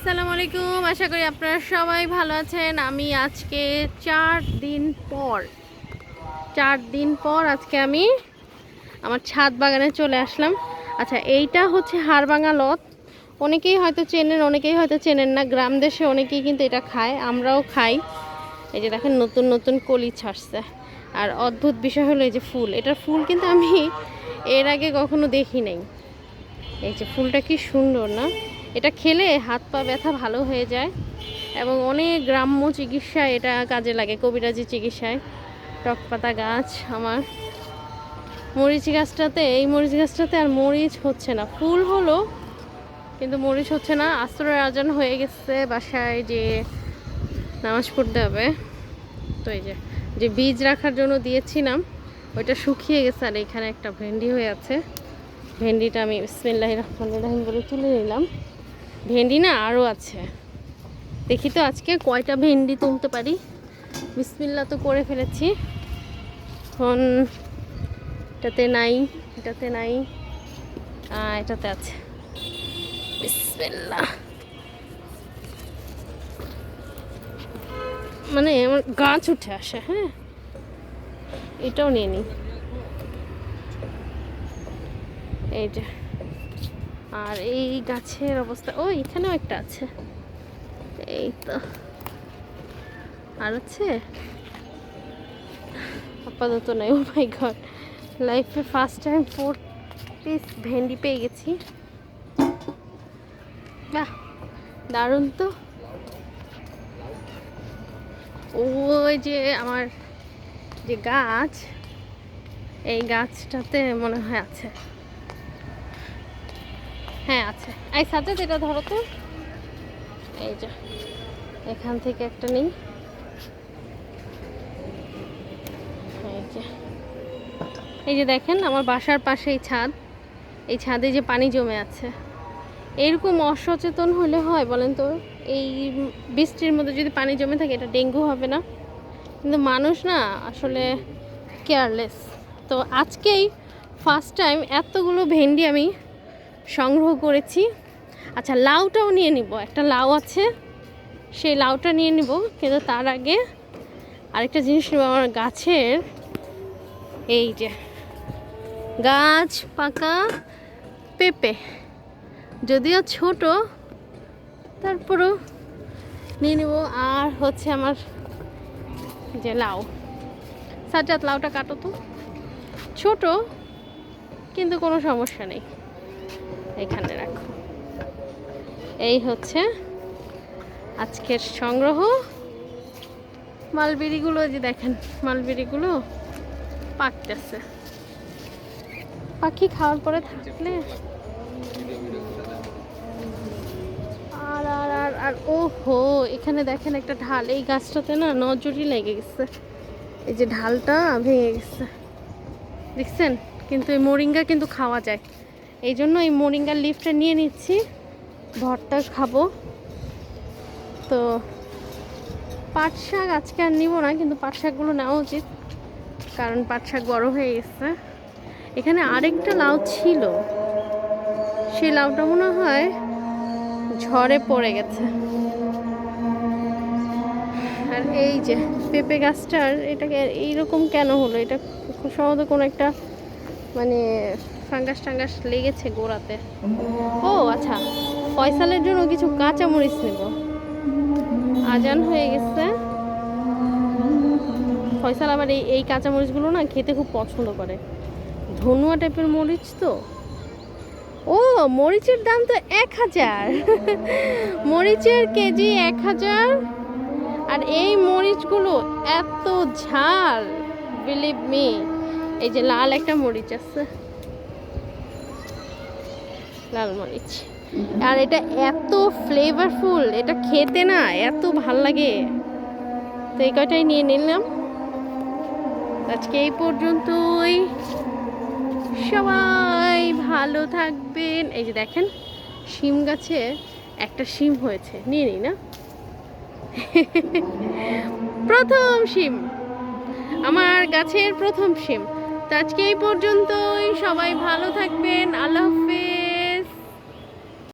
আসসালামু আলাইকুম। আশা করি আপনারা সবাই ভালো আছেন। আমি আজকে চার দিন পর, চার দিন পর আজকে আমি আমার ছাদ বাগানে চলে আসলাম। আচ্ছা এইটা হচ্ছে হাড়ভাঙা লত। অনেকেই হয়তো চেনেন, অনেকেই হয়তো চেনেন না। গ্রাম দেশে অনেকেই কিন্তু এটা খায়, আমরাও খাই। এই যে দেখেন, নতুন নতুন কলি ছাড়ছে। আর অদ্ভুত বিষয় হলো এই যে ফুল। এটার ফুল কিন্তু আমি এর আগে কখনো দেখি নাই। এই যে ফুলটা কি সুন্দর, না? এটা খেলে হাত পা ব্যথা ভালো হয়ে যায় এবং অনেক গ্রাম্য চিকিৎসায় এটা কাজে লাগে, কবিরাজি চিকিৎসায়। টক পাতা গাছ আমার। মরিচ গাছটাতে, এই মরিচ গাছটাতে আর মরিচ হচ্ছে না। ফুল হলো, কিন্তু মরিচ হচ্ছে না। আশ্রয় আজান হয়ে গেছে বাসায় যে নামাজ পড়তে হবে। তো এই যে যে বীজ রাখার জন্য দিয়েছিলাম, ওইটা শুকিয়ে গেছে আর এখানে একটা ভেন্ডি হয়ে আছে। ভেন্ডিটা আমি বিসমিল্লাহ রহমান রহিম বলে তুলে নিলাম। ভেন্ডি না আরও আছে। দেখি তো আজকে কয়টা ভেন্ডি তুলতে পারি। বিসমিল্লা তো করে ফেলেছি। এখন এটাতে নাই এটাতে নাই এটাতে আছে। বিসমিল্লা মানে আমার গাছ উঠে আসে হ্যাঁ? এটাও নিয়ে নিই। এই যে। আর এই গাছের অবস্থা, ও, এখানেও একটা আছে। এই তো। আর আছে আপাতত নাই, ও মাই গড। লাইফে ফার্স্ট টাইম ফোর পিস ভেন্ডি পেয়ে গেছি। বাহ, দারুণ তো। ওই যে আমার যে গাছ, এই গাছটাতে মনে হয় আছে। হ্যাঁ আছে। এই সাথে এটা ধরো তো। এই যে, এখান থেকে একটা নেই। এই যে। এই যে দেখেন, আমার বাসার পাশে এই ছাদ। এই ছাদে যে পানি জমে আছে। এরকম অসচেতন হলে হয়, বলেন তো। এই বৃষ্টির মধ্যে যদি পানি জমে থাকে, এটা ডেঙ্গু হবে না। কিন্তু মানুষ না, আসলে কেয়ারলেস তো আজকেই ফার্স্ট টাইম এতগুলো ভেন্ডি আমি সংগ্রহ করেছি। আচ্ছা লাউটাও নিয়ে নিব। একটা লাউ আছে, সেই লাউটা নিয়ে নিব। কিন্তু তার আগে আরেকটা জিনিস নেব আমার গাছের। এই যে, গাছ পাকা, পেঁপে। যদিও ছোট, তারপরও নিয়ে নেব। আর হচ্ছে আমার যে লাউ। সাজ্জাদ, লাউটা কাটো তো। ছোট, কিন্তু কোনো সমস্যা নেই। এখানে রাখো। এই হচ্ছে আজকের সংগ্রহ। মালবেরিগুলো যে দেখেন, মালবেরিগুলো পাকতেছে। পাখি খাওয়ার পরে থাকলে? আর আর আর আর ও হো এখানে দেখেন একটা ঢাল। এই গাছটাতে না নজরই লেগে গেছে। এই যে ঢালটা ভেঙে গেছে। দেখছেন? কিন্তু এই মোরিঙ্গা কিন্তু খাওয়া যায়। এই জন্য এই মোরিঙ্গার লিফটা নিয়ে নিচ্ছি। ভর্তা খাব। তো পাট শাক আজকে আর নিব না, কিন্তু পাট শাকগুলো নেওয়া উচিত, কারণ পাট শাক বড় হয়ে গেছে। এখানে আরেকটা লাউ ছিল, সেই লাউটা মনে হয় ঝড়ে পড়ে গেছে। আর এই যে পেঁপে গাছটার, এটাকে এইরকম কেন হলো? এটা খুব সম্ভবত কোনো একটা মানে ফাঙ্গাস টাঙ্গাস লেগেছে গোড়াতে। ও আচ্ছা। ফয়সালের জন্য কিছু কাঁচা মরিচ নেব। আজান হয়ে গেছে। ফয়সাল আবার এই এই কাঁচা মরিচগুলো না খেতে খুব পছন্দ করে। ধনুয়া টাইপের মরিচ তো। ও, মরিচের দাম তো এক হাজার। মরিচের কেজি এক হাজার। আর এই মরিচগুলো এত ঝাল বিলিভ মি এই যে লাল একটা মরিচ আছে। লাল মরিচ। আর এটা এত ফ্লেভারফুল এটা খেতে না এত ভালো লাগে। তো এই কয়টাই নিয়ে নিলাম। আজকে এই পর্যন্তই। সবাই ভালো থাকবেন। এই যে দেখেন, শিম গাছে একটা শিম হয়েছে। নিয়ে নিই না? প্রথম শিম। আমার গাছের প্রথম শিম। তো আজকে এই পর্যন্তই। সবাই ভালো থাকবেন। আল্লাহ হাফেজ।